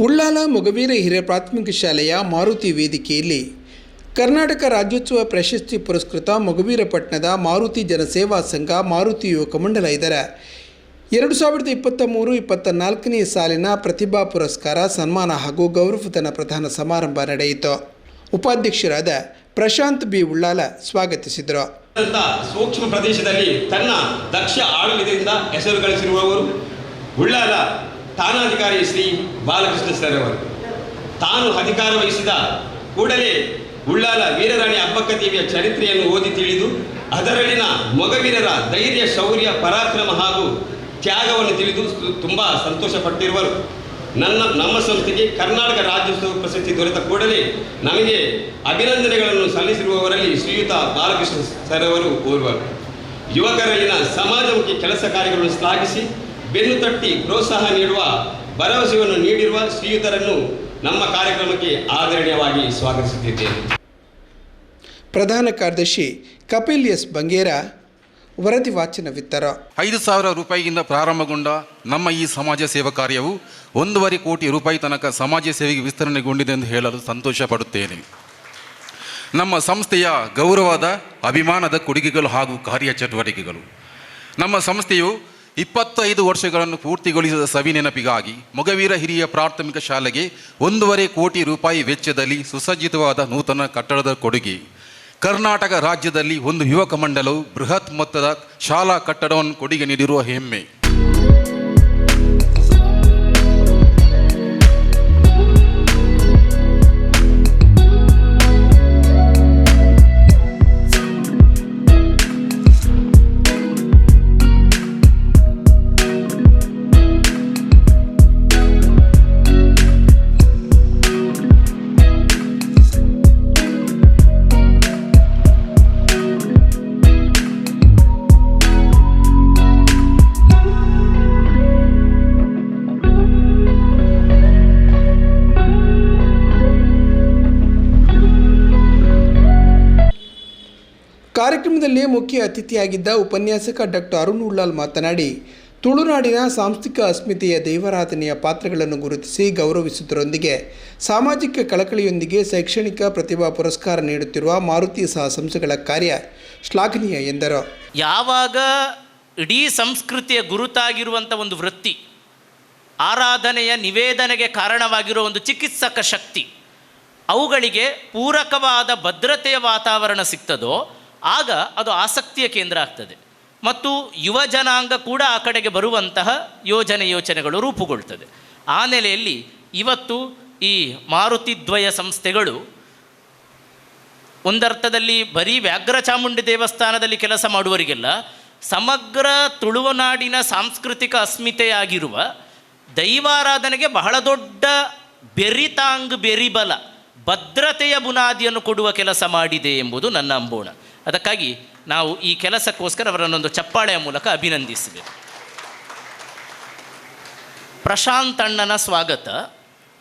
ಉಳ್ಳಾಲ ಮೊಗವೀರ ಹಿರಿಯ ಪ್ರಾಥಮಿಕ ಶಾಲೆಯ ಮಾರುತಿ ವೇದಿಕೆಯಲ್ಲಿ ಕರ್ನಾಟಕ ರಾಜ್ಯೋತ್ಸವ ಪ್ರಶಸ್ತಿ ಪುರಸ್ಕೃತ ಮೊಗವೀರಪಟ್ಟಣದ ಮಾರುತಿ ಜನಸೇವಾ ಸಂಘ ಮಾರುತಿ ಯುವಕ ಮಂಡಲ ಇದರ ಎರಡು ಸಾವಿರದ ಇಪ್ಪತ್ತ ಮೂರು, ಇಪ್ಪತ್ತ ನಾಲ್ಕನೇ ಸಾಲಿನ ಪ್ರತಿಭಾ ಪುರಸ್ಕಾರ, ಸನ್ಮಾನ ಹಾಗೂ ಗೌರವಧನ ಪ್ರಧಾನ ಸಮಾರಂಭ ನಡೆಯಿತು. ಉಪಾಧ್ಯಕ್ಷರಾದ ಪ್ರಶಾಂತ್ ಬಿ. ಉಳ್ಳಾಲ ಸ್ವಾಗತಿಸಿದರು. ಸೂಕ್ಷ್ಮ ಪ್ರದೇಶದಲ್ಲಿ ತನ್ನ ದಕ್ಷ ಆಡಳಿತದಿಂದ ಹೆಸರು ಗಳಿಸಿರುವವರು ಉಳ್ಳಾಲ ಠಾಣಾಧಿಕಾರಿ ಶ್ರೀ ಬಾಲಕೃಷ್ಣ ಸರ್ ಅವರು. ತಾನು ಅಧಿಕಾರ ವಹಿಸಿದ ಕೂಡಲೇ ಉಳ್ಳಾಲ ವೀರರಾಣಿ ಅಬ್ಬಕ್ಕ ದೇವಿಯ ಚರಿತ್ರೆಯನ್ನು ಓದಿ ತಿಳಿದು, ಅದರಲ್ಲಿನ ಮೊಗವೀರರ ಧೈರ್ಯ, ಶೌರ್ಯ, ಪರಾಕ್ರಮ ಹಾಗೂ ತ್ಯಾಗವನ್ನು ತಿಳಿದು ತುಂಬ ಸಂತೋಷಪಟ್ಟಿರುವರು. ನನ್ನ, ನಮ್ಮ ಸಂಸ್ಥೆಗೆ ಕರ್ನಾಟಕ ರಾಜ್ಯೋತ್ಸವ ಪ್ರಶಸ್ತಿ ದೊರೆತ ಕೂಡಲೇ ನಮಗೆ ಅಭಿನಂದನೆಗಳನ್ನು ಸಲ್ಲಿಸಿರುವವರಲ್ಲಿ ಶ್ರೀಯುತ ಬಾಲಕೃಷ್ಣ ಸರ್ ಅವರು ಓರ್ವರು. ಯುವಕರಲ್ಲಿನ ಸಮಾಜಮುಖಿ ಕೆಲಸ ಕಾರ್ಯಗಳನ್ನು ಶ್ಲಾಘಿಸಿ ಬೆನ್ನು ತಟ್ಟಿ ಪ್ರೋತ್ಸಾಹ ನೀಡುವ ಭರವಸೆಯನ್ನು ನೀಡಿರುವ ಶ್ರೀಯುತರನ್ನು ನಮ್ಮ ಕಾರ್ಯಕ್ರಮಕ್ಕೆ ಆದರಣೀಯವಾಗಿ ಸ್ವಾಗತಿಸುತ್ತಿದ್ದೇನೆ. ಪ್ರಧಾನ ಕಾರ್ಯದರ್ಶಿ ಕಪಿಲ್ ಎಸ್ ಬಂಗೇರ ವರದಿ ವಾಚನವಿತ್ತರು ಐದು ಸಾವಿರ ರೂಪಾಯಿಯಿಂದ ಪ್ರಾರಂಭಗೊಂಡ ನಮ್ಮ ಈ ಸಮಾಜ ಸೇವಾ ಕಾರ್ಯವು ಒಂದೂವರೆ ಕೋಟಿ ರೂಪಾಯಿ ತನಕ ಸಮಾಜ ಸೇವೆಗೆ ವಿಸ್ತರಣೆಗೊಂಡಿದೆ ಎಂದು ಹೇಳಲು ಸಂತೋಷ ಪಡುತ್ತೇನೆ. ನಮ್ಮ ಸಂಸ್ಥೆಯ ಗೌರವದ ಅಭಿಮಾನದ ಕೊಡುಗೆಗಳು ಹಾಗೂ ಕಾರ್ಯಚಟುವಟಿಕೆಗಳು. ನಮ್ಮ ಸಂಸ್ಥೆಯು ಇಪ್ಪತ್ತೈದು ವರ್ಷಗಳನ್ನು ಪೂರ್ತಿಗೊಳಿಸಿದ ಸವಿ ನೆನಪಿಗಾಗಿ ಮೊಗವೀರ ಹಿರಿಯ ಪ್ರಾಥಮಿಕ ಶಾಲೆಗೆ ಒಂದೂವರೆ ಕೋಟಿ ರೂಪಾಯಿ ವೆಚ್ಚದಲ್ಲಿ ಸುಸಜ್ಜಿತವಾದ ನೂತನ ಕಟ್ಟಡದ ಕೊಡುಗೆ. ಕರ್ನಾಟಕ ರಾಜ್ಯದಲ್ಲಿ ಒಂದು ಯುವಕ ಮಂಡಲವು ಬೃಹತ್ ಮೊತ್ತದ ಶಾಲಾ ಕಟ್ಟಡವನ್ನು ಕೊಡುಗೆ ನೀಡಿರುವ ಹೆಮ್ಮೆ. ಕಾರ್ಯಕ್ರಮದಲ್ಲಿ ಮುಖ್ಯ ಅತಿಥಿಯಾಗಿದ್ದ ಉಪನ್ಯಾಸಕ ಡಾಕ್ಟರ್ ಅರುಣ್ ಉಳ್ಳಾಲ್ ಮಾತನಾಡಿ, ತುಳುನಾಡಿನ ಸಾಂಸ್ಥಿಕ ಅಸ್ಮಿತೆಯ ದೈವಾರಾಧನೆಯ ಪಾತ್ರಗಳನ್ನು ಗುರುತಿಸಿ ಗೌರವಿಸುವುದರೊಂದಿಗೆ ಸಾಮಾಜಿಕ ಕಳಕಳಿಯೊಂದಿಗೆ ಶೈಕ್ಷಣಿಕ ಪ್ರತಿಭಾ ಪುರಸ್ಕಾರ ನೀಡುತ್ತಿರುವ ಮಾರುತಿ ಸಹ ಸಂಸ್ಥೆಗಳ ಕಾರ್ಯ ಶ್ಲಾಘನೀಯ ಎಂದರು. ಯಾವಾಗ ಇಡೀ ಸಂಸ್ಕೃತಿಯ ಗುರುತಾಗಿರುವಂಥ ಒಂದು ವೃತ್ತಿ, ಆರಾಧನೆಯ ನಿವೇದನೆಗೆ ಕಾರಣವಾಗಿರೋ ಒಂದು ಚಿಕಿತ್ಸಕ ಶಕ್ತಿ, ಅವುಗಳಿಗೆ ಪೂರಕವಾದ ಭದ್ರತೆಯ ವಾತಾವರಣ ಸಿಗ್ತದೋ ಆಗ ಅದು ಆಸಕ್ತಿಯ ಕೇಂದ್ರ ಆಗ್ತದೆ. ಮತ್ತು ಯುವ ಜನಾಂಗ ಕೂಡ ಆ ಕಡೆಗೆ ಬರುವಂತಹ ಯೋಜನೆ ಯೋಚನೆಗಳು ರೂಪುಗೊಳ್ತದೆ. ಆ ನೆಲೆಯಲ್ಲಿ ಇವತ್ತು ಈ ಮಾರುತಿದ್ವಯ ಸಂಸ್ಥೆಗಳು ಒಂದರ್ಥದಲ್ಲಿ ಬರೀ ವ್ಯಾಘ್ರ ಚಾಮುಂಡಿ ದೇವಸ್ಥಾನದಲ್ಲಿ ಕೆಲಸ ಮಾಡುವವರಿಗೆಲ್ಲ ಸಮಗ್ರ ತುಳುವನಾಡಿನ ಸಾಂಸ್ಕೃತಿಕ ಅಸ್ಮಿತೆಯಾಗಿರುವ ದೈವಾರಾಧನೆಗೆ ಬಹಳ ದೊಡ್ಡ ಬೆರಿತಾಂಗ್ ಬೆರಿಬಲ ಭದ್ರತೆಯ ಬುನಾದಿಯನ್ನು ಕೊಡುವ ಕೆಲಸ ಮಾಡಿದೆ ಎಂಬುದು ನನ್ನ ಅಂಬೋಣ. ಅದಕ್ಕಾಗಿ ನಾವು ಈ ಕೆಲಸಕ್ಕೋಸ್ಕರ ಅವರನ್ನೊಂದು ಚಪ್ಪಾಳೆಯ ಮೂಲಕ ಅಭಿನಂದಿಸಬೇಕು ಪ್ರಶಾಂತಣ್ಣನ ಸ್ವಾಗತ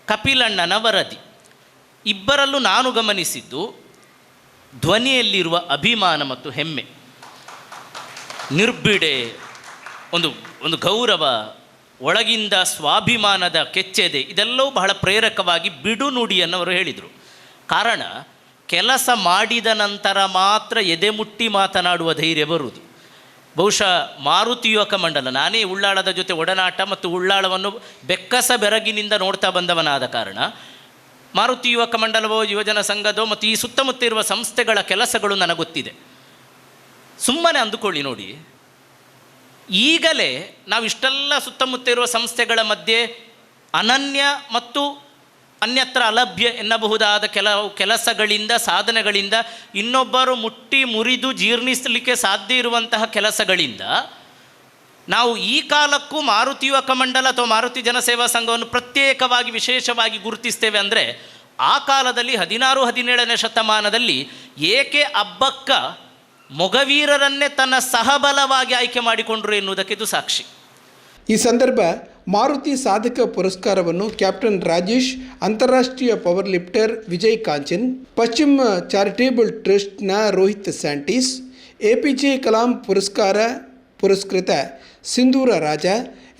ಕಪಿಲಣ್ಣನ ವರದಿ. ಇಬ್ಬರಲ್ಲೂ ನಾನು ಗಮನಿಸಿದ್ದು ಧ್ವನಿಯಲ್ಲಿರುವ ಅಭಿಮಾನ ಮತ್ತು ಹೆಮ್ಮೆ. ನಿರ್ಬಿಡೆ, ಒಂದು ಒಂದು ಗೌರವ, ಒಳಗಿಂದ ಸ್ವಾಭಿಮಾನದ ಕೆಚ್ಚೆದೆ, ಇದೆಲ್ಲವೂ ಬಹಳ ಪ್ರೇರಕವಾಗಿ ಬಿಡು ನುಡಿಯನ್ನು ಅವರು ಹೇಳಿದರು. ಕಾರಣ ಕೆಲಸ ಮಾಡಿದ ನಂತರ ಮಾತ್ರ ಎದೆ ಮುಟ್ಟಿ ಮಾತನಾಡುವ ಧೈರ್ಯ ಬರುವುದು. ಬಹುಶಃ ಮಾರುತಿ ಯುವಕ ಮಂಡಲ, ನಾನೇ ಉಳ್ಳಾಳದ ಜೊತೆ ಒಡನಾಟ ಮತ್ತು ಉಳ್ಳಾಳವನ್ನು ಬೆಕ್ಕಸ ಬೆರಗಿನಿಂದ ನೋಡ್ತಾ ಬಂದವನಾದ ಕಾರಣ, ಮಾರುತಿ ಯುವಕ ಮಂಡಲವೋ, ಯುವಜನ ಸಂಘದೋ ಮತ್ತು ಈ ಸುತ್ತಮುತ್ತ ಇರುವ ಸಂಸ್ಥೆಗಳ ಕೆಲಸಗಳು ನನಗೆ ಗೊತ್ತಿದೆ ಸುಮ್ಮನೆ ಅಂದುಕೊಳ್ಳಿ ನೋಡಿ. ಈಗಲೇ ನಾವು ಇಷ್ಟೆಲ್ಲ ಸುತ್ತಮುತ್ತ ಇರುವ ಸಂಸ್ಥೆಗಳ ಮಧ್ಯೆ ಅನನ್ಯ ಮತ್ತು ಅನ್ಯತ್ರ ಅಲಭ್ಯ ಎನ್ನಬಹುದಾದ ಕೆಲವು ಕೆಲಸಗಳಿಂದ, ಸಾಧನೆಗಳಿಂದ ಇನ್ನೊಬ್ಬರು ಮುಟ್ಟಿ ಮುರಿದು ಜೀರ್ಣಿಸಲಿಕ್ಕೆ ಸಾಧ್ಯ ಇರುವಂತಹ ಕೆಲಸಗಳಿಂದ ನಾವು ಈ ಕಾಲಕ್ಕೂ ಮಾರುತಿ ಯುವಕ ಮಂಡಲ ಅಥವಾ ಮಾರುತಿ ಜನಸೇವಾ ಸಂಘವನ್ನು ಪ್ರತ್ಯೇಕವಾಗಿ ವಿಶೇಷವಾಗಿ ಗುರುತಿಸ್ತೇವೆ ಅಂದರೆ ಆ ಕಾಲದಲ್ಲಿ ಹದಿನಾರು, ಹದಿನೇಳನೇ ಶತಮಾನದಲ್ಲಿ ಏಕೆ ಅಬ್ಬಕ್ಕ ಮೊಗವೀರರನ್ನೇ ತನ್ನ ಸಹಬಲವಾಗಿ ಆಯ್ಕೆ ಮಾಡಿಕೊಂಡರು ಎನ್ನುವುದಕ್ಕೆ ಇದು ಸಾಕ್ಷಿ. ಈ ಸಂದರ್ಭ ಮಾರುತಿ ಸಾಧಕ ಪುರಸ್ಕಾರವನ್ನು ಕ್ಯಾಪ್ಟನ್ ರಾಜೇಶ್, ಅಂತಾರಾಷ್ಟ್ರೀಯ power lifter Vijay Kanchan, Paschima charitable ಟ್ರಸ್ಟ್ನ Rohit Santis, A P J Kalam ಪುರಸ್ಕಾರ ಪುರಸ್ಕೃತ ಸಿಂಧೂರ ರಾಜ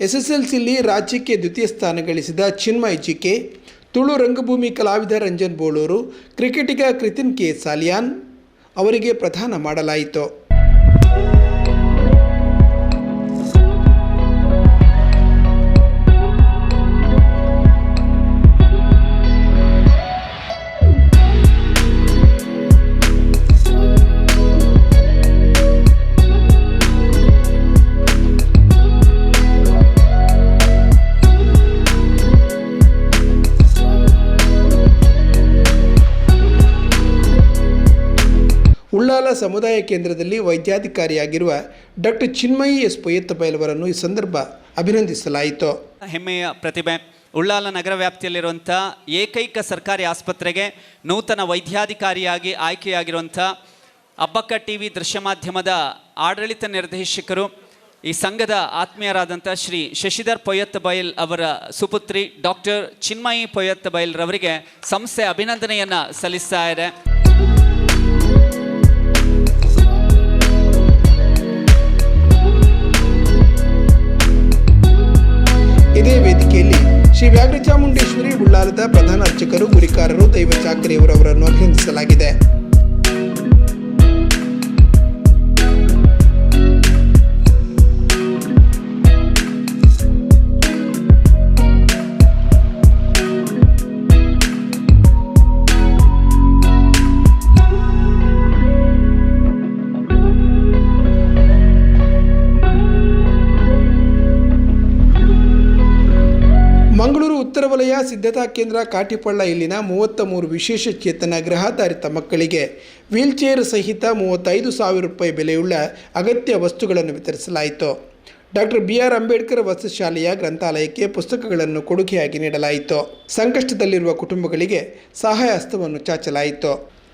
ಎಸ್ಎಸ್ಎಲ್ಸಿಲಿ ರಾಜ್ಯಕ್ಕೆ ದ್ವಿತೀಯ ಸ್ಥಾನ ಗಳಿಸಿದ ಚಿನ್ಮಯ್ ಜಿಕೆ, ತುಳು ರಂಗಭೂಮಿ ಕಲಾವಿದ ರಂಜನ್ ಬೋಳೂರು, ಕ್ರಿಕೆಟಿಗ ಕೃತಿನ್ ಕೆ ಸಾಲಿಯಾನ್ ಅವರಿಗೆ ಪ್ರದಾನ ಮಾಡಲಾಯಿತು. ಸಮುದಾಯ ಕೇಂದ್ರದಲ್ಲಿ ವೈದ್ಯಾಧಿಕಾರಿಯಾಗಿರುವ ಡಾಕ್ಟರ್ ಚಿನ್ಮಯಿ ಎಸ್ ಪೊಯ್ಯತ್ತಬೈಲವರನ್ನು ಈ ಸಂದರ್ಭ ಅಭಿನಂದಿಸಲಾಯಿತು. ಹೆಮ್ಮೆಯ ಪ್ರತಿಭೆ. ಉಳ್ಳಾಲ ನಗರ ವ್ಯಾಪ್ತಿಯಲ್ಲಿರುವಂಥ ಏಕೈಕ ಸರ್ಕಾರಿ ಆಸ್ಪತ್ರೆಗೆ ನೂತನ ವೈದ್ಯಾಧಿಕಾರಿಯಾಗಿ ಆಯ್ಕೆಯಾಗಿರುವಂಥ ಅಬ್ಬಕ್ಕ ಟಿ ವಿ ದೃಶ್ಯ ಮಾಧ್ಯಮದ ಆಡಳಿತ ನಿರ್ದೇಶಕರು, ಈ ಸಂಘದ ಆತ್ಮೀಯರಾದಂಥ ಶ್ರೀ ಶಶಿಧರ್ ಪೊಯ್ಯತ್ತ ಬೈಲ್ ಅವರ ಸುಪುತ್ರಿ ಡಾಕ್ಟರ್ ಚಿನ್ಮಯಿ ಪೊಯ್ಯತ್ತ ಬೈಲ್ ರವರಿಗೆ ಸಂಸ್ಥೆ ಅಭಿನಂದನೆಯನ್ನು ಸಲ್ಲಿಸ್ತಾ ಇದೆ. ಇದೇ ವೇದಿಕೆಯಲ್ಲಿ ಶ್ರೀ ವ್ಯಾಘ್ರಚಾಮುಂಡೇಶ್ವರಿ ಉಳ್ಳಾಲದ ಪ್ರಧಾನ ಅರ್ಚಕರು ಗುರಿಕಾರರು ದೈವ ಚಾಕರಿಯವರವರನ್ನು ಅಭಿನಂದಿಸಲಾಗಿದೆ. ಸಿದ್ಧತಾ ಕೇಂದ್ರ ಕಾಟಿಪಳ್ಳ ಇಲ್ಲಿನ ಮೂವತ್ತ ಮೂರು ವಿಶೇಷ ಚೇತನ ಗೃಹಾಧಾರಿತ ಮಕ್ಕಳಿಗೆ ವೀಲ್ಚೇರ್ ಸಹಿತ ಮೂವತ್ತೈದು ಸಾವಿರ ರೂಪಾಯಿ ಬೆಲೆಯುಳ್ಳ ಅಗತ್ಯ ವಸ್ತುಗಳನ್ನು ವಿತರಿಸಲಾಯಿತು. ಡಾಕ್ಟರ್ ಬಿ ಆರ್ ಅಂಬೇಡ್ಕರ್ ವಸತಿಶಾಲೆಯ ಗ್ರಂಥಾಲಯಕ್ಕೆ ಪುಸ್ತಕಗಳನ್ನು ಕೊಡುಗೆಯಾಗಿ ನೀಡಲಾಯಿತು. ಸಂಕಷ್ಟದಲ್ಲಿರುವ ಕುಟುಂಬಗಳಿಗೆ ಸಹಾಯ ಹಸ್ತವನ್ನು ಚಾಚಲಾಯಿತು.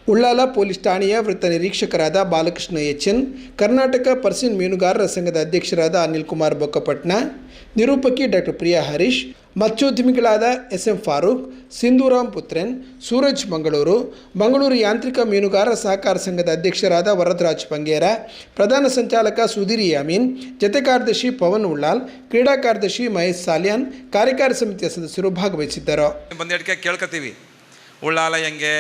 ಉಳ್ಳಾಲ ಪೊಲೀಸ್ ಠಾಣೆಯ ವೃತ್ತ ನಿರೀಕ್ಷಕರಾದ Balakrishna H N Karnataka purse seine ಮೀನುಗಾರರ ಸಂಘದ ಅಧ್ಯಕ್ಷರಾದ ಅನಿಲ್ ಕುಮಾರ್ ಬೊಕ್ಕಪಟ್ನ ನಿರೂಪಕಿ ಡಾಕ್ಟರ್ ಪ್ರಿಯಾ ಹರೀಶ್ ಮತ್ಸ್ಯೋದ್ಯಮಿಗಳಾದ ಎಸ್ ಎಂ ಫಾರೂಕ್, ಸಿಂಧೂರಾಮ್ ಪುತ್ರೆನ್, ಸೂರಜ್ ಮಂಗಳೂರು ಮಂಗಳೂರು ಯಾಂತ್ರಿಕ ಮೀನುಗಾರರ ಸಹಕಾರ ಸಂಘದ ಅಧ್ಯಕ್ಷರಾದ ವರದರಾಜ್ ಪಂಗೇರ, ಪ್ರಧಾನ ಸಂಚಾಲಕ ಸುಧೀರ್ ಯಾಮೀನ್, ಜತೆ ಕಾರ್ಯದರ್ಶಿ ಪವನ್ ಉಳ್ಳಾಲ್, ಕ್ರೀಡಾ ಕಾರ್ಯದರ್ಶಿ ಮಹೇಶ್ ಸಾಲಿಯಾನ್, ಕಾರ್ಯಕಾರಿ ಸಮಿತಿಯ ಸದಸ್ಯರು ಭಾಗವಹಿಸಿದ್ದರು. ಬಂದೆಡ್ಕೆ ಕೇಳ್ಕೊತೀವಿ ಉಳ್ಳಾಲ ಹೆಂಗೆ?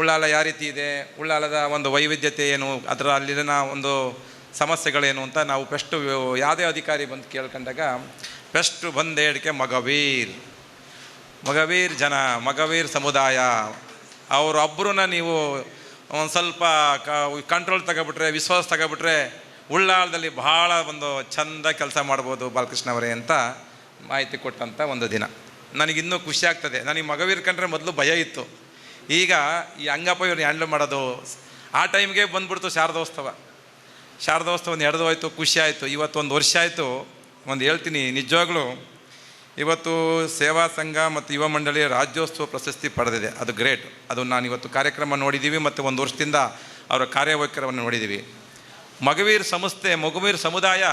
ಉಳ್ಳಾಲ ಯಾವ ರೀತಿ ಇದೆ? ಉಳ್ಳಾಲದ ಒಂದು ವೈವಿಧ್ಯತೆ ಏನು? ಅದರ ಅಲ್ಲಿನ ಒಂದು ಸಮಸ್ಯೆಗಳೇನು ಅಂತ ನಾವು ಫಸ್ಟು ಯಾವುದೇ ಅಧಿಕಾರಿ ಬಂದು ಕೇಳ್ಕೊಂಡಾಗ ಫಸ್ಟ್ ಬಂದೇಡಿಕೆ ಮಗವೀರ್. ಮಗವೀರ್ ಜನ, ಮಗವೀರ್ ಸಮುದಾಯ. ಅವರೊಬ್ಬರನ್ನ ನೀವು ಒಂದು ಸ್ವಲ್ಪ ಕಂಟ್ರೋಲ್ ತಗೋಬಿಟ್ರೆ, ವಿಶ್ವಾಸ ತಗೋಬಿಟ್ರೆ ಉಳ್ಳಾಳದಲ್ಲಿ ಬಹಳ ಒಂದು ಚಂದ ಕೆಲಸ ಮಾಡ್ಬೋದು ಬಾಲಕೃಷ್ಣ ಅವರೇ ಅಂತ ಮಾಹಿತಿ ಕೊಟ್ಟಂಥ ಒಂದು ದಿನ. ನನಗಿನ್ನೂ ಖುಷಿ ಆಗ್ತದೆ. ನನಗೆ ಮಗವೀರ್ ಕಂಡ್ರೆ ಮೊದಲು ಭಯ ಇತ್ತು. ಈಗ ಈ ಹಂಗಪ್ಪ ಇವ್ರನ್ನ ಹ್ಯಾಂಡಲ್ ಮಾಡೋದು ಆ ಟೈಮ್ಗೆ ಬಂದ್ಬಿಡ್ತು ಶಾರದೋತ್ಸವ. ಶಾರದೋತ್ಸವ ಒಂದು ನಡೆದು ಹೋಯ್ತು ಖುಷಿ ಆಯಿತು. ಇವತ್ತು ಒಂದು ವರ್ಷ ಆಯಿತು. ಒಂದು ಹೇಳ್ತೀನಿ, ನಿಜವಾಗ್ಲೂ ಇವತ್ತು ಸೇವಾ ಸಂಘ ಮತ್ತು ಯುವ ಮಂಡಳಿ ರಾಜ್ಯೋತ್ಸವ ಪ್ರಶಸ್ತಿ ಪಡೆದಿದೆ. ಅದು ಗ್ರೇಟ್. ಅದು ನಾನು ಇವತ್ತು ಕಾರ್ಯಕ್ರಮ ನೋಡಿದ್ದೀವಿ ಮತ್ತು ಒಂದು ವರ್ಷದಿಂದ ಅವರ ಕಾರ್ಯವೈಖರವನ್ನು ನೋಡಿದ್ದೀವಿ ಮಗವೀರ್ ಸಂಸ್ಥೆ, ಮಗುವೀರ್ ಸಮುದಾಯ,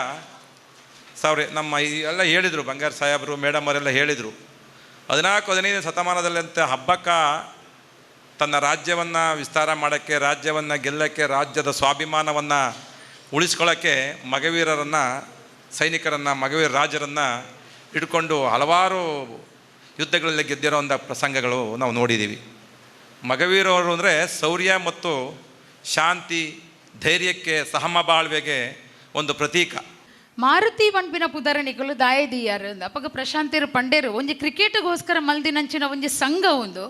ಸಾವಿರ, ನಮ್ಮ ಎಲ್ಲ ಹೇಳಿದರು, ಬಂಗಾರ ಸಾಹೇಬರು, ಮೇಡಮ್ ಅವರೆಲ್ಲ ಹೇಳಿದರು. ಹದಿನಾಲ್ಕು ಹದಿನೈದು ಶತಮಾನದಲ್ಲಂತೆ ಹಬ್ಬಕ್ಕೆ ತನ್ನ ರಾಜ್ಯವನ್ನು ವಿಸ್ತಾರ ಮಾಡೋಕ್ಕೆ, ರಾಜ್ಯವನ್ನು ಗೆಲ್ಲಕ್ಕೆ, ರಾಜ್ಯದ ಸ್ವಾಭಿಮಾನವನ್ನು ಉಳಿಸ್ಕೊಳ್ಳೋಕ್ಕೆ ಮಗವೀರರನ್ನು ಸೈನಿಕರನ್ನು ಮಗವೀರ ರಾಜರನ್ನು ಇಟ್ಕೊಂಡು ಹಲವಾರು ಯುದ್ಧಗಳಲ್ಲಿ ಗೆದ್ದಿರೋಂಥ ಪ್ರಸಂಗಗಳು ನಾವು ನೋಡಿದ್ದೀವಿ. ಮಗವೀರವರು ಅಂದರೆ ಶೌರ್ಯ ಮತ್ತು ಶಾಂತಿ, ಧೈರ್ಯಕ್ಕೆ ಸಹಮಬಾಳ್ವೆಗೆ ಒಂದು ಪ್ರತೀಕ. ಮಾರುತಿ ಪಂಪಿನ ಪುದರಣಿಗಳು ದಾಯದಿಯಾರು ಅಪ್ಪಗ ಪ್ರಶಾಂತಿರು ಪಂಡೇರು ಒಂದು ಕ್ರಿಕೆಟ್ಗೋಸ್ಕರ ಮಲ್ದಿನಂಚಿನ ಒಂದು ಸಂಘ ಒಂದು.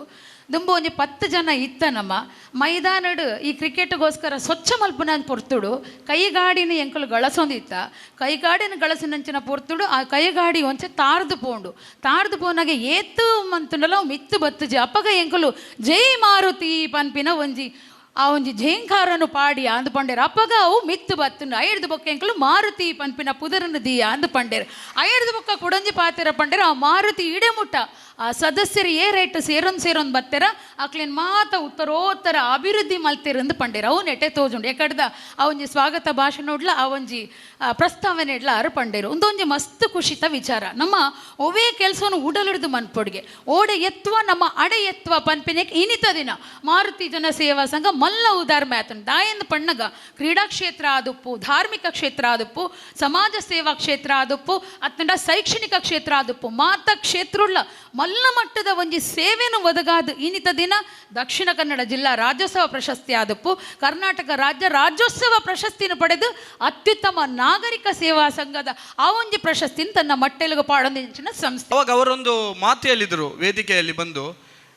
ದುಂಬು ಒಂಜಿ ಪತ್ತು ಜನ ಇತ್ತ ನಮ್ಮ ಮೈದಾನಡ್ ಈ ಕ್ರಿಕೆಟ್ಗೋಸ್ಕರ ಸ್ವಚ್ಛ ಮಲ್ಪನ ಪೊರ್ತುಡು. ಕೈಗಾಡಿನ ಎಂಕಲು ಗಳಸೊಂದಿತ್ತ. ಕೈಗಾಡಿನ ಗಳಸಿನಂಚಿನ ಪೊರ್ತುಡು. ಆ ಕೈಗಾಡಿ ಒಂಚೆ ತಾರ್ದು ಪೋಂಡು. ತಾರ್ದು ಪೋನಾಗೆ ಏತು ಮಂತುಂಡಲ ಮಿತ್ತು ಬತ್ತುಜಿ ಅಪ್ಪಗ ಎಂಕಲು ಜೈ ಮಾರುತಿ ಪನ್ಪಿನ ಒಂಜಿ. ಆ ಒಂಜಿ ಜೇಂಕಾರನು ಪಾಡಿ ಅಂದು ಪಂಡೇರು. ಅಪ್ಪಗ ಅವು ಮಿತ್ತು ಬತ್ತುಂಡು ಐಡ್ದು ಬೊಕ್ಕ ಎಂಕಲು ಮಾರುತಿ ಪನ್ಪಿನ ಪುದರನ್ನು ದೀಯ ಅಂದು ಪಂಡೇರು. ಐಡ್ದು ಬೊಕ್ಕ ಕುಡಂಜಿ ಪಾತಿರ ಪಂಡೇರು. ಆ ಮಾರುತಿ ಇಡೆ ಮುಟ್ಟ ಆ ಸದಸ್ಯರು ಏ ರೇಟ್ ಸೇರೊಂದು ಸೇರೊಂದು ಬತ್ತೆರ ಅಕ್ಲೇನ್ ಮಾತ ಉತ್ತರೋತ್ತರ ಅಭಿವೃದ್ಧಿ ಮಲ್ತಿರಂದು ಪಂಡಿರ. ಅವು ನೆಟೆ ತೋಜುಂಡು. ಯಾಕಡ್ದ ಅವಂಜಿ ಸ್ವಾಗತ ಭಾಷಣ ನೋಡ್ಲ ಆ, ಪ್ರಸ್ತಾವನೆ ಇಡ್ಲ ಅರು ಪಂಡೇರು. ಒಂದೊಂಜಿ ಮಸ್ತ್ ಖುಷಿತ ವಿಚಾರ. ನಮ್ಮ ಒವೇ ಕೆಲಸವನ್ನು ಉಡಲಿಡ್ದು ಮನ್ಪೊಡ್ಗೆ. ಓಡೆ ಎತ್ವ ನಮ್ಮ ಅಡೆ ಎತ್ವ ಪನ್ಪಿನೆಕ್ ಇನಿತ ದಿನ. ಮಾರುತಿ ಜನ ಸೇವಾ ಸಂಘ ಮಲ್ಲ ಉದಾರ ಮ್ಯಾತನ್. ದಾಯಂದ ಪಣ್ಣಗ ಕ್ರೀಡಾ ಕ್ಷೇತ್ರ ಆದುಪ್ಪು ಧಾರ್ಮಿಕ ಕ್ಷೇತ್ರ ಆದುಪ್ಪು ಸಮಾಜ ಸೇವಾ ಕ್ಷೇತ್ರ ಆದುಪ್ಪು ಅತ್ತಂಡ ಶೈಕ್ಷಣಿಕ ಕ್ಷೇತ್ರ ಆದುಪ್ಪು. ಮಾತ ಮಲ್ಲ ಮಟ್ಟದ ಒಂಜಿ ಸೇವೆನು ಒದಗಾದ. ಇನಿತ ದಿನ ದಕ್ಷಿಣ ಕನ್ನಡ ಜಿಲ್ಲಾ ರಾಜ್ಯೋತ್ಸವ ಪ್ರಶಸ್ತಿ ಆದಪ್ಪು ಕರ್ನಾಟಕ ರಾಜ್ಯ ರಾಜ್ಯೋತ್ಸವ ಪ್ರಶಸ್ತಿನ ಪಡೆದು ಅತ್ಯುತ್ತಮ ನಾಗರಿಕ ಸೇವಾ ಸಂಘದ ಆ ಒಂದು ಪ್ರಶಸ್ತಿನ ತನ್ನ ಮಟ್ಟೆಲುಗು ಪಾಡೊಂದಿನ ಸಂಸ್ಥೆ. ಅವಾಗ ಅವರೊಂದು ಮಾತು ಹೇಳಿದರು ವೇದಿಕೆಯಲ್ಲಿ ಬಂದು,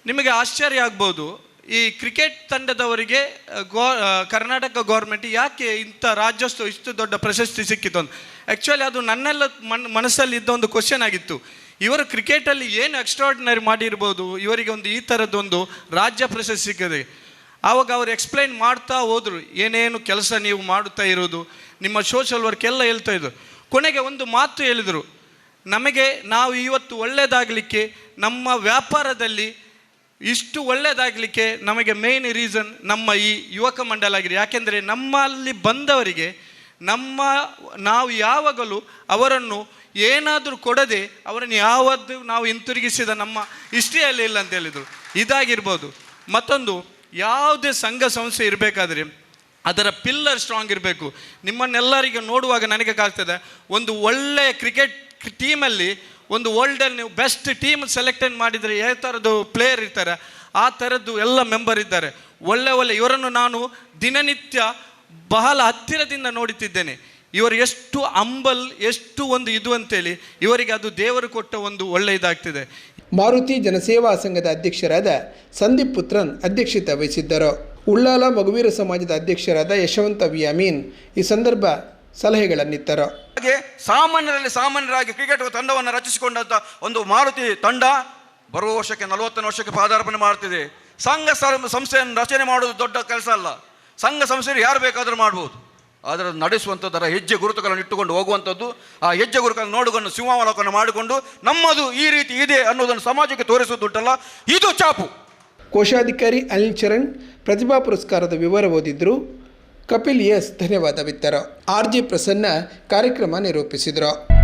ನಿಮಗೆ ಆಶ್ಚರ್ಯ ಆಗ್ಬೋದು. ಈ ಕ್ರಿಕೆಟ್ ತಂಡದವರಿಗೆ ಗೋ ಕರ್ನಾಟಕ ಗೌರ್ಮೆಂಟ್ ಯಾಕೆ ಇಂಥ ರಾಜ್ಯೋತ್ಸವ ಇಷ್ಟು ದೊಡ್ಡ ಪ್ರಶಸ್ತಿ ಸಿಕ್ಕಿತು? ಅಂತ. ಆ್ಯಕ್ಚುಲಿ ಅದು ನನ್ನೆಲ್ಲ ಮನ್ ಮನಸ್ಸಲ್ಲಿ ಇದ್ದ ಒಂದು ಕ್ವಶನ್ ಆಗಿತ್ತು. ಇವರು ಕ್ರಿಕೆಟಲ್ಲಿ ಏನು ಎಕ್ಸ್ಟ್ರಾರ್ಡಿನರಿ ಮಾಡಿರ್ಬೋದು, ಇವರಿಗೆ ಒಂದು ಈ ಥರದ್ದೊಂದು ರಾಜ್ಯ ಪ್ರಶಸ್ತಿ ಸಿಕ್ಕಿದೆ. ಆವಾಗ ಅವ್ರು ಎಕ್ಸ್ಪ್ಲೈನ್ ಮಾಡ್ತಾ ಹೋದರು, ಏನೇನು ಕೆಲಸ ನೀವು ಮಾಡುತ್ತಾ ಇರೋದು, ನಿಮ್ಮ ಸೋಷಲ್ ವರ್ಕ್ ಎಲ್ಲ ಹೇಳ್ತಾ ಇದ್ದರು ಕೊನೆಗೆ ಒಂದು ಮಾತು ಹೇಳಿದರು, ನಮಗೆ ನಾವು ಇವತ್ತು ಒಳ್ಳೆಯದಾಗಲಿಕ್ಕೆ ನಮ್ಮ ವ್ಯಾಪಾರದಲ್ಲಿ ಇಷ್ಟು ಒಳ್ಳೆಯದಾಗಲಿಕ್ಕೆ ನಮಗೆ ಮೇಯ್ನ್ ರೀಸನ್ ನಮ್ಮ ಈ ಯುವಕ ಮಂಡಲ ಆಗಿದೆ. ಯಾಕೆಂದರೆ ನಮ್ಮಲ್ಲಿ ಬಂದವರಿಗೆ, ನಮ್ಮ ನಾವು ಯಾವಾಗಲೂ ಅವರನ್ನು ಏನಾದರೂ ಕೊಡದೆ ಅವರನ್ನು ಯಾವತ್ತು ನಾವು ಹಿಂತಿರುಗಿಸಿದ ನಮ್ಮ ಹಿಸ್ಟ್ರಿಯಲ್ಲಿ ಇಲ್ಲ ಅಂತ ಹೇಳಿದರು. ಇದಾಗಿರ್ಬೋದು. ಮತ್ತೊಂದು, ಯಾವುದೇ ಸಂಘ ಸಂಸ್ಥೆ ಇರಬೇಕಾದ್ರೆ ಅದರ ಪಿಲ್ಲರ್ ಸ್ಟ್ರಾಂಗ್ ಇರಬೇಕು. ನಿಮ್ಮನ್ನೆಲ್ಲರಿಗೂ ನೋಡುವಾಗ ನನಗೆ ಕಾಗ್ತದೆ ಒಂದು ಒಳ್ಳೆಯ ಕ್ರಿಕೆಟ್ ಟೀಮಲ್ಲಿ ಒಂದು ವರ್ಲ್ಡಲ್ಲಿ ನೀವು ಬೆಸ್ಟ್ ಟೀಮ್ ಸೆಲೆಕ್ಟೆಡ್ ಮಾಡಿದರೆ ಯಾವ ಥರದ್ದು ಪ್ಲೇಯರ್ ಇರ್ತಾರೆ, ಆ ಥರದ್ದು ಎಲ್ಲ ಮೆಂಬರ್ ಇದ್ದಾರೆ. ಒಳ್ಳೆ ಒಳ್ಳೆ ಇವರನ್ನು ನಾನು ದಿನನಿತ್ಯ ಬಹಳ ಹತ್ತಿರದಿಂದ ನೋಡುತ್ತಿದ್ದೇನೆ. ಇವರು ಎಷ್ಟು ಅಂಬಲ್ ಎಷ್ಟು ಒಂದು ಇದು ಅಂತೇಳಿ ಇವರಿಗೆ ಅದು ದೇವರು ಕೊಟ್ಟ ಒಂದು ಒಳ್ಳೆಯದಾಗ್ತಿದೆ ಮಾರುತಿ ಜನಸೇವಾ ಸಂಘದ ಅಧ್ಯಕ್ಷರಾದ ಸಂದೀಪ್ ಪುತ್ರನ್ ಅಧ್ಯಕ್ಷತೆ ವಹಿಸಿದ್ದರು. ಉಳ್ಳಾಲ ಮಗುವೀರ ಸಮಾಜದ ಅಧ್ಯಕ್ಷರಾದ ಯಶವಂತ ವಿ ಅಮೀನ್ ಈ ಸಂದರ್ಭ ಸಲಹೆಗಳನ್ನಿತ್ತರು. ಹಾಗೆ ಸಾಮಾನ್ಯರಲ್ಲಿ ಸಾಮಾನ್ಯರಾಗಿ ಕ್ರಿಕೆಟ್ ತಂಡವನ್ನು ರಚಿಸಿಕೊಂಡಂಥ ಒಂದು ಮಾರುತಿ ತಂಡ ಬರುವ ವರ್ಷಕ್ಕೆ ನಲವತ್ತನೇ ವರ್ಷಕ್ಕೆ ಪಾದಾರ್ಪಣೆ ಮಾಡ್ತಿದೆ. ಸಂಘ ಸಂಸ್ಥೆಯನ್ನು ರಚನೆ ಮಾಡುವುದು ದೊಡ್ಡ ಕೆಲಸ ಅಲ್ಲ. ಸಂಘ ಸಂಸ್ಥೆಯಲ್ಲಿ ಯಾರು ಬೇಕಾದರೂ ಮಾಡ್ಬೋದು. ಅದರ ನಡೆಸುವಂಥದ್ದರ ಹೆಜ್ಜೆ ಗುರುತುಗಳನ್ನು ಇಟ್ಟುಕೊಂಡು ಹೋಗುವಂಥದ್ದು, ಆ ಹೆಜ್ಜೆ ಗುರುತುಗಳನ್ನು ನೋಡಿಕೊಂಡು, ಸಿಂಹಾವಲೋಕನ ಮಾಡಿಕೊಂಡು, ನಮ್ಮದು ಈ ರೀತಿ ಇದೆ ಅನ್ನೋದನ್ನು ಸಮಾಜಕ್ಕೆ ತೋರಿಸುವುದುಂಟಲ್ಲ, ಇದು ಚಾಪು. ಕೋಶಾಧಿಕಾರಿ ಅನಿಲ್ ಚರಣ್ ಪ್ರತಿಭಾ ಪುರಸ್ಕಾರದ ವಿವರ ಓದಿದ್ರು. ಕಪಿಲ್ ಎಸ್, ಧನ್ಯವಾದ ವಿತ್ತರ ಆರ್ ಜಿ ಪ್ರಸನ್ನ ಕಾರ್ಯಕ್ರಮ ನಿರೂಪಿಸಿದರು.